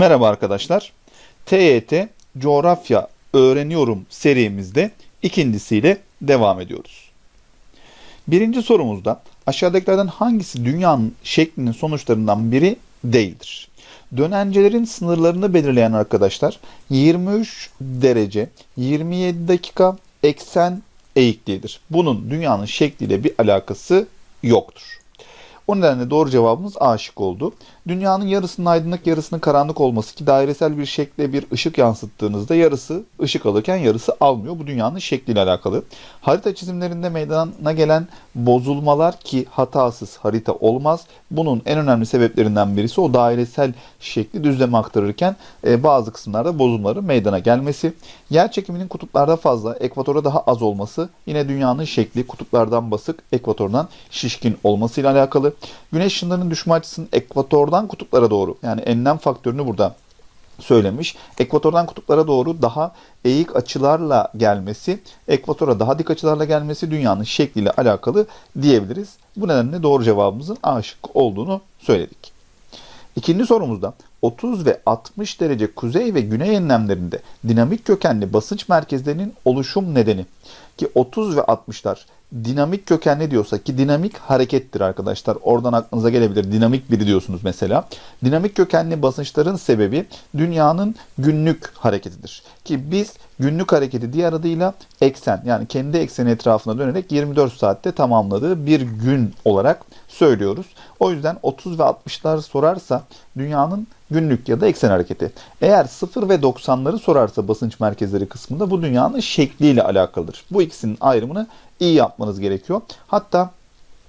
Merhaba arkadaşlar. TYT Coğrafya Öğreniyorum serimizde ikincisiyle devam ediyoruz. Birinci sorumuzda aşağıdakilerden hangisi dünyanın şeklinin sonuçlarından biri değildir? Dönencelerin sınırlarını belirleyen arkadaşlar 23 derece 27 dakika eksen eğikliğidir. Bunun dünyanın şekliyle bir alakası yoktur. O nedenle doğru cevabımız A şık oldu. Dünyanın yarısının aydınlık yarısının karanlık olması ki dairesel bir şekle bir ışık yansıttığınızda yarısı ışık alırken yarısı almıyor. Bu dünyanın şekliyle alakalı. Harita çizimlerinde meydana gelen bozulmalar ki hatasız harita olmaz. Bunun en önemli sebeplerinden birisi o dairesel şekli düzleme aktarırken e, bazı kısımlarda bozulmaların meydana gelmesi. Yer çekiminin kutuplarda fazla, ekvatora daha az olması yine dünyanın şekli kutuplardan basık, ekvatordan şişkin olmasıyla alakalı. Güneş ışınlarının düşme açısının ekvatordan kutuplara doğru yani enlem faktörünü burada söylemiş. Ekvatordan kutuplara doğru daha eğik açılarla gelmesi, ekvatora daha dik açılarla gelmesi dünyanın şekliyle alakalı diyebiliriz. Bu nedenle doğru cevabımızın A şıkkı olduğunu söyledik. İkinci sorumuzda 30 ve 60 derece kuzey ve güney enlemlerinde dinamik kökenli basınç merkezlerinin oluşum nedeni ki 30 ve 60'lar dinamik kökenli diyorsa ki dinamik harekettir arkadaşlar. Oradan aklınıza gelebilir. Dinamik biri diyorsunuz mesela. Dinamik kökenli basınçların sebebi dünyanın günlük hareketidir. Ki biz günlük hareketi diğer adıyla eksen yani kendi ekseni etrafına dönerek 24 saatte tamamladığı bir gün olarak söylüyoruz. O yüzden 30 ve 60'lar sorarsa dünyanın günlük ya da eksen hareketi. Eğer 0 ve 90'ları sorarsa basınç merkezleri kısmında bu dünyanın şekliyle alakalıdır. Bu ikisinin ayrımını iyi yapmanız gerekiyor. Hatta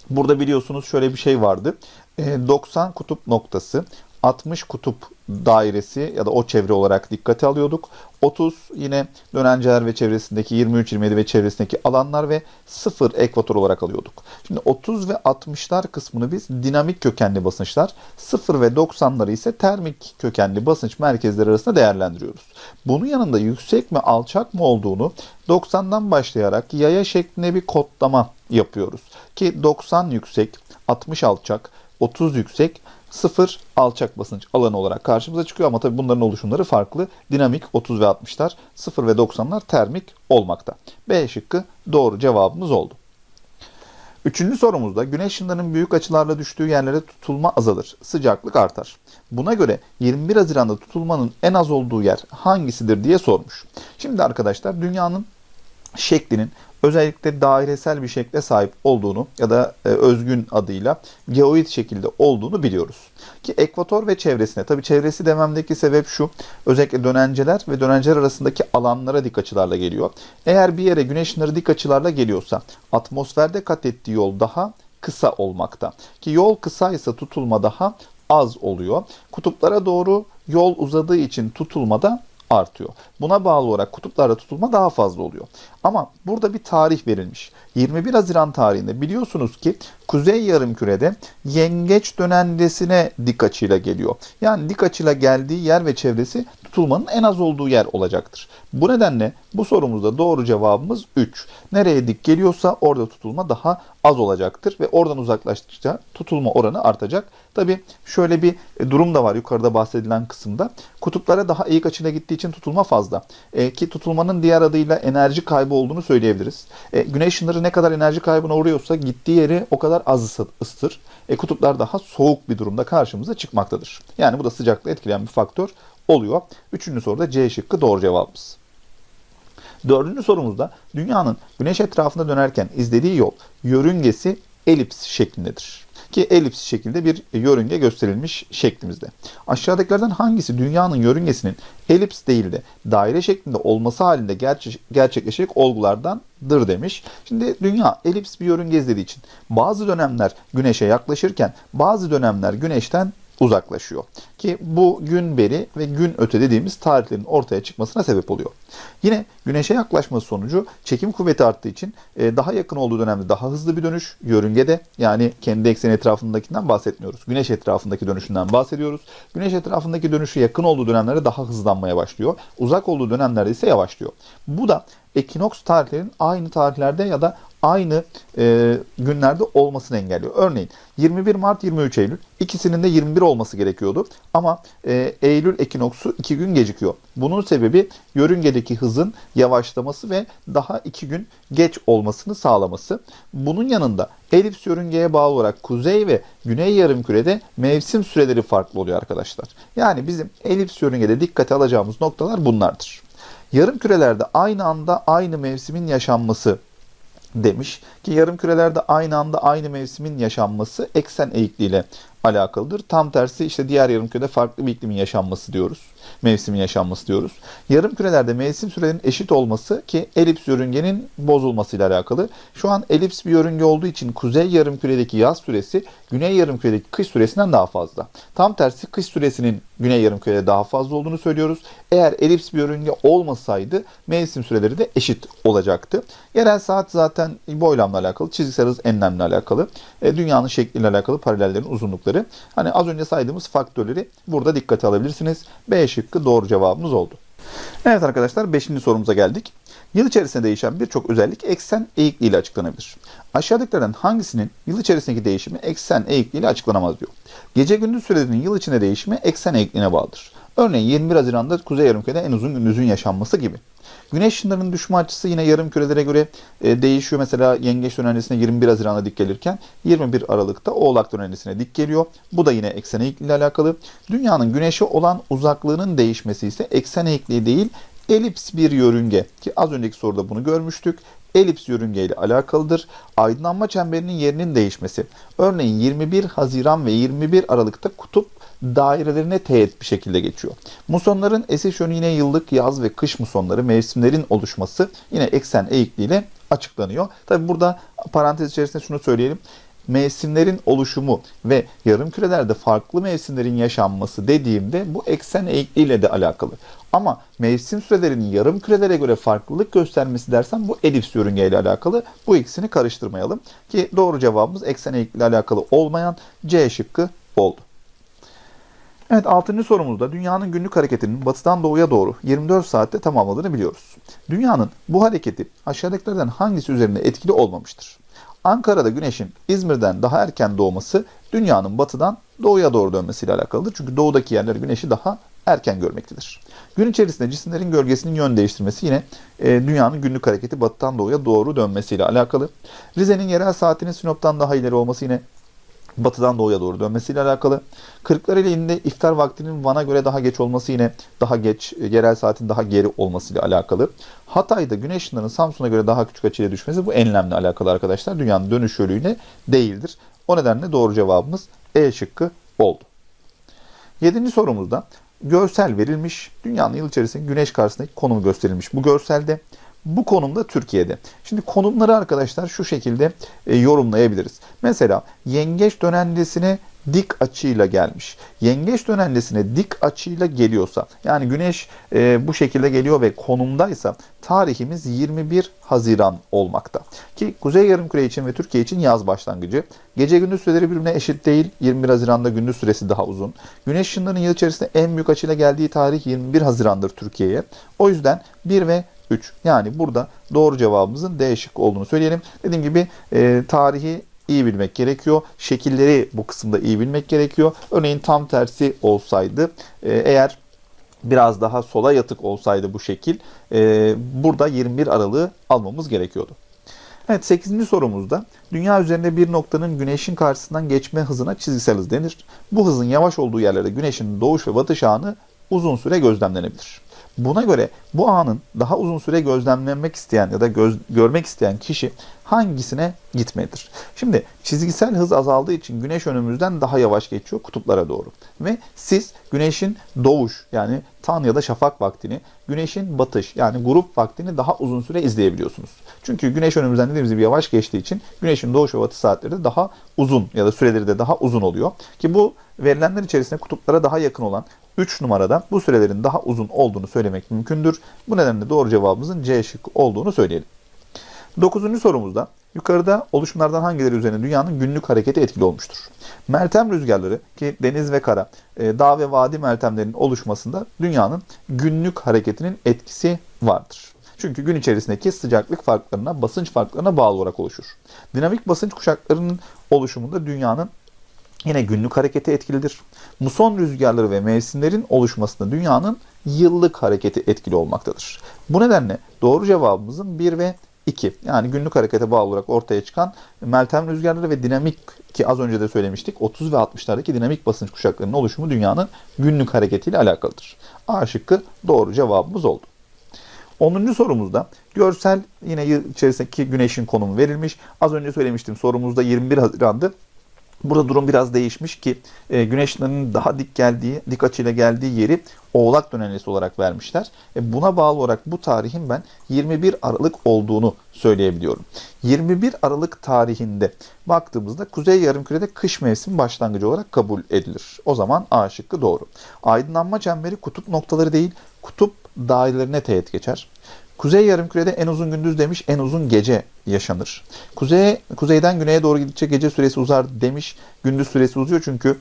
burada biliyorsunuz şöyle bir şey vardı. 90 kutup noktası 60 kutup dairesi ya da o çevre olarak dikkate alıyorduk. 30 yine dönenceler ve çevresindeki 23, 27 ve çevresindeki alanlar ve 0 ekvator olarak alıyorduk. Şimdi 30 ve 60'lar kısmını biz dinamik kökenli basınçlar, 0 ve 90'ları ise termik kökenli basınç merkezleri arasında değerlendiriyoruz. Bunun yanında yüksek mi alçak mı olduğunu 90'dan başlayarak yaya şeklinde bir kodlama yapıyoruz. Ki 90 yüksek, 60 alçak, 30 yüksek, 0 alçak basınç alanı olarak karşımıza çıkıyor ama tabii bunların oluşumları farklı. Dinamik 30 ve 60'lar, 0 ve 90'lar termik olmakta. B şıkkı doğru cevabımız oldu. Üçüncü sorumuzda güneş ışınlarının büyük açılarla düştüğü yerlere tutulma azalır, sıcaklık artar. Buna göre 21 Haziran'da tutulmanın en az olduğu yer hangisidir diye sormuş. Şimdi arkadaşlar dünyanın şeklinin özellikle dairesel bir şekle sahip olduğunu ya da e, özgün adıyla geoid şekilde olduğunu biliyoruz. Ki ekvator ve çevresine, tabi çevresi dememdeki sebep şu, özellikle dönenceler ve dönenceler arasındaki alanlara dik açılarla geliyor. Eğer bir yere güneş ışınları dik açılarla geliyorsa atmosferde kat ettiği yol daha kısa olmakta. Ki yol kısaysa tutulma daha az oluyor. Kutuplara doğru yol uzadığı için tutulma da artıyor. Buna bağlı olarak kutuplarda tutulma daha fazla oluyor. Ama burada bir tarih verilmiş. 21 Haziran tarihinde biliyorsunuz ki Kuzey Yarımküre'de yengeç dönencesine dik açıyla geliyor. Yani dik açıyla geldiği yer ve çevresi tutulmanın en az olduğu yer olacaktır. Bu nedenle bu sorumuzda doğru cevabımız 3. Nereye dik geliyorsa orada tutulma daha az olacaktır ve oradan uzaklaştıkça tutulma oranı artacak. Tabi şöyle bir durum da var yukarıda bahsedilen kısımda. Kutuplara daha eğik açıyla gittiği için tutulma fazla. E, ki tutulmanın diğer adıyla enerji kaybı olduğunu söyleyebiliriz. E, güneş ışınları ne kadar enerji kaybına uğruyorsa gittiği yeri o kadar az ısıtır. E, kutuplar daha soğuk bir durumda karşımıza çıkmaktadır. Yani bu da sıcaklığı etkileyen bir faktör oluyor. Üçüncü soruda C şıkkı doğru cevabımız. Dördüncü sorumuzda dünyanın güneş etrafında dönerken izlediği yol yörüngesi elips şeklindedir. Ki elips şekilde bir yörünge gösterilmiş şeklimizde. Aşağıdakilerden hangisi dünyanın yörüngesinin elips değil de daire şeklinde olması halinde gerçek, gerçekleşecek olgulardandır demiş. Şimdi dünya elips bir yörünge izlediği için bazı dönemler güneşe yaklaşırken bazı dönemler güneşten uzaklaşıyor. Ki bu gün beri ve gün öte dediğimiz tarihlerin ortaya çıkmasına sebep oluyor. Yine güneşe yaklaşması sonucu çekim kuvveti arttığı için e, daha yakın olduğu dönemde daha hızlı bir dönüş yörüngede yani kendi ekseni etrafındakinden bahsetmiyoruz. Güneş etrafındaki dönüşünden bahsediyoruz. Güneş etrafındaki dönüşü yakın olduğu dönemlerde daha hızlanmaya başlıyor. Uzak olduğu dönemlerde ise yavaşlıyor. Bu da ekinoks tarihlerin aynı tarihlerde ya da aynı e, günlerde olmasını engelliyor. Örneğin 21 Mart 23 Eylül ikisinin de 21 olması gerekiyordu. Ama e, Eylül ekinoksu 2 gün gecikiyor. Bunun sebebi yörüngedeki hızın yavaşlaması ve daha 2 gün geç olmasını sağlaması. Bunun yanında elips yörüngeye bağlı olarak kuzey ve güney yarımkürede mevsim süreleri farklı oluyor arkadaşlar. Yani bizim elips yörüngede dikkate alacağımız noktalar bunlardır. Yarım kürelerde aynı anda aynı mevsimin yaşanması demiş ki yarım kürelerde aynı anda aynı mevsimin yaşanması eksen eğikliğiyle alakalıdır. Tam tersi işte diğer yarım kürede farklı bir iklimin yaşanması diyoruz. Mevsimin yaşanması diyoruz. Yarım kürelerde mevsim sürelerinin eşit olması ki elips yörüngenin bozulmasıyla alakalı. Şu an elips bir yörünge olduğu için kuzey yarım küredeki yaz süresi güney yarım küredeki kış süresinden daha fazla. Tam tersi kış süresinin güney yarım kürede daha fazla olduğunu söylüyoruz. Eğer elips bir yörünge olmasaydı mevsim süreleri de eşit olacaktı. Yerel saat zaten boylamla alakalı, çizgisel hız enlemle alakalı, e, dünyanın şekliyle alakalı paralellerin uzunlukları. Hani az önce saydığımız faktörleri burada dikkate alabilirsiniz. B şıkkı doğru cevabımız oldu. Evet arkadaşlar 5. sorumuza geldik. Yıl içerisinde değişen birçok özellik eksen eğikliği ile açıklanabilir. Aşağıdakilerden hangisinin yıl içerisindeki değişimi eksen eğikliği ile açıklanamaz diyor. Gece gündüz sürelerinin yıl içinde değişimi eksen eğikliğine bağlıdır. Örneğin 21 Haziran'da Kuzey Yarımküre'de en uzun gündüzün yaşanması gibi. Güneş ışınlarının düşme açısı yine yarım kürelere göre e, değişiyor. Mesela Yengeç dönencesine 21 Haziran'da dik gelirken 21 Aralık'ta Oğlak dönencesine dik geliyor. Bu da yine eksen eğikliği ile alakalı. Dünyanın güneşe olan uzaklığının değişmesi ise eksen eğikliği değil elips bir yörünge ki az önceki soruda bunu görmüştük. Elips yörünge ile alakalıdır. Aydınlanma çemberinin yerinin değişmesi. Örneğin 21 Haziran ve 21 Aralık'ta kutup dairelerine teğet bir şekilde geçiyor. Musonların esiş yönü yine yıllık yaz ve kış musonları mevsimlerin oluşması yine eksen eğikliğiyle açıklanıyor. Tabi burada parantez içerisinde şunu söyleyelim mevsimlerin oluşumu ve yarım kürelerde farklı mevsimlerin yaşanması dediğimde bu eksen eğikliğiyle de alakalı. Ama mevsim sürelerinin yarım kürelere göre farklılık göstermesi dersen bu elips yörünge ile alakalı. Bu ikisini karıştırmayalım. Ki doğru cevabımız eksen eğikliği ile alakalı olmayan C şıkkı oldu. Evet 6. sorumuzda dünyanın günlük hareketinin batıdan doğuya doğru 24 saatte tamamladığını biliyoruz. Dünyanın bu hareketi aşağıdakilerden hangisi üzerinde etkili olmamıştır? Ankara'da güneşin İzmir'den daha erken doğması dünyanın batıdan doğuya doğru dönmesiyle alakalıdır. Çünkü doğudaki yerler güneşi daha erken görmektedir. Gün içerisinde cisimlerin gölgesinin yön değiştirmesi yine e, dünyanın günlük hareketi batıdan doğuya doğru dönmesiyle alakalı. Rize'nin yerel saatinin Sinop'tan daha ileri olması yine batıdan doğuya doğru dönmesiyle alakalı. Kırklareli ilinde iftar vaktinin Van'a göre daha geç olması yine daha geç, e, yerel saatin daha geri olmasıyla alakalı. Hatay'da güneş ışınlarının Samsun'a göre daha küçük açıyla düşmesi bu enlemle alakalı arkadaşlar. Dünyanın dönüş yönüyle değildir. O nedenle doğru cevabımız E şıkkı oldu. Yedinci sorumuzda görsel verilmiş. Dünyanın yıl içerisinde güneş karşısındaki konumu gösterilmiş. Bu görselde bu konumda Türkiye'de. Şimdi konumları arkadaşlar şu şekilde e, yorumlayabiliriz. Mesela yengeç dönencesine dik açıyla gelmiş. Yengeç dönencesine dik açıyla geliyorsa yani güneş e, bu şekilde geliyor ve konumdaysa tarihimiz 21 Haziran olmakta. Ki Kuzey Yarımküre için ve Türkiye için yaz başlangıcı. Gece gündüz süreleri birbirine eşit değil. 21 Haziran'da gündüz süresi daha uzun. Güneş ışınlarının yıl içerisinde en büyük açıyla geldiği tarih 21 Haziran'dır Türkiye'ye. O yüzden 1 ve 3. Yani burada doğru cevabımızın D şık olduğunu söyleyelim. Dediğim gibi e, tarihi iyi bilmek gerekiyor. Şekilleri bu kısımda iyi bilmek gerekiyor. Örneğin tam tersi olsaydı e, eğer biraz daha sola yatık olsaydı bu şekil e, burada 21 Aralık'ı almamız gerekiyordu. Evet 8. sorumuzda dünya üzerinde bir noktanın güneşin karşısından geçme hızına çizgisel hız denir. Bu hızın yavaş olduğu yerlerde güneşin doğuş ve batış anı uzun süre gözlemlenebilir. Buna göre bu anın daha uzun süre gözlemlenmek isteyen ya da göz, görmek isteyen kişi hangisine gitmelidir? Şimdi çizgisel hız azaldığı için güneş önümüzden daha yavaş geçiyor kutuplara doğru. Ve siz güneşin doğuş yani tan ya da şafak vaktini, güneşin batış yani grup vaktini daha uzun süre izleyebiliyorsunuz. Çünkü güneş önümüzden dediğimiz gibi yavaş geçtiği için güneşin doğuş ve batış saatleri de daha uzun ya da süreleri de daha uzun oluyor. Ki bu verilenler içerisinde kutuplara daha yakın olan 3 numarada bu sürelerin daha uzun olduğunu söylemek mümkündür. Bu nedenle doğru cevabımızın C şıkkı olduğunu söyleyelim. 9. sorumuzda yukarıda oluşumlardan hangileri üzerine dünyanın günlük hareketi etkili olmuştur? Meltem rüzgarları ki deniz ve kara, e, dağ ve vadi meltemlerinin oluşmasında dünyanın günlük hareketinin etkisi vardır. Çünkü gün içerisindeki sıcaklık farklarına, basınç farklarına bağlı olarak oluşur. Dinamik basınç kuşaklarının oluşumunda dünyanın yine günlük hareketi etkilidir. Muson rüzgarları ve mevsimlerin oluşmasında dünyanın yıllık hareketi etkili olmaktadır. Bu nedenle doğru cevabımızın 1 ve 2 yani günlük harekete bağlı olarak ortaya çıkan Meltem rüzgarları ve dinamik ki az önce de söylemiştik 30 ve 60'lardaki dinamik basınç kuşaklarının oluşumu dünyanın günlük hareketiyle alakalıdır. A şıkkı doğru cevabımız oldu. 10. sorumuzda görsel yine içerisindeki güneşin konumu verilmiş. Az önce söylemiştim sorumuzda 21 Haziran'dı. Burada durum biraz değişmiş ki e, güneşlerin daha dik geldiği, dik açıyla geldiği yeri Oğlak dönenlesi olarak vermişler. E, buna bağlı olarak bu tarihin ben 21 Aralık olduğunu söyleyebiliyorum. 21 Aralık tarihinde baktığımızda Kuzey Yarımküre'de kış mevsimi başlangıcı olarak kabul edilir. O zaman A şıkkı doğru. Aydınlanma çemberi kutup noktaları değil, kutup dairelerine teğet geçer. Kuzey yarımkürede en uzun gündüz demiş, en uzun gece yaşanır. Kuzeye, kuzeyden güneye doğru gidince gece süresi uzar demiş, gündüz süresi uzuyor çünkü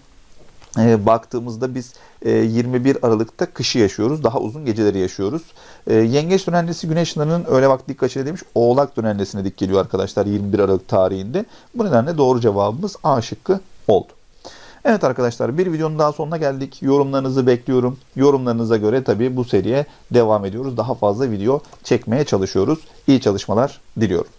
e, baktığımızda biz e, 21 Aralık'ta kışı yaşıyoruz, daha uzun geceleri yaşıyoruz. E, yengeç dönenlesi güneş ışınlarının öğle vakti dik açıyla demiş, oğlak dönenlesine dik geliyor arkadaşlar 21 Aralık tarihinde. Bu nedenle doğru cevabımız A şıkkı oldu. Evet arkadaşlar bir videonun daha sonuna geldik. Yorumlarınızı bekliyorum. Yorumlarınıza göre tabii bu seriye devam ediyoruz. Daha fazla video çekmeye çalışıyoruz. İyi çalışmalar diliyorum.